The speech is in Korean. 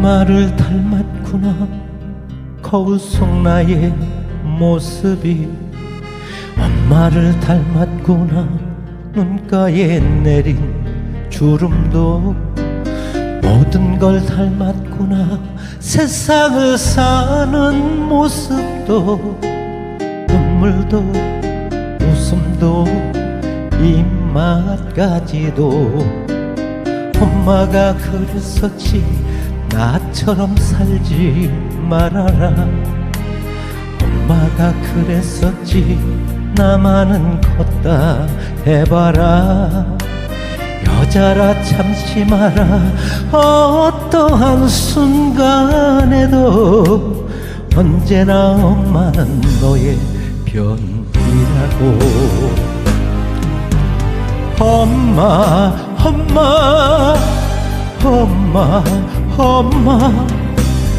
엄마를 닮았구나. 거울 속 나의 모습이 엄마를 닮았구나. 눈가에 내린 주름도 모든 걸 닮았구나. 세상을 사는 모습도 눈물도 웃음도 입맛까지도 엄마가 그랬었지 나처럼 살지 말아라. 엄마가 그랬었지 나만은 컸다 해봐라. 여자라 참지 마라. 어떠한 순간에도 언제나 엄마는 너의 편이라고. 엄마 엄마 엄마 엄마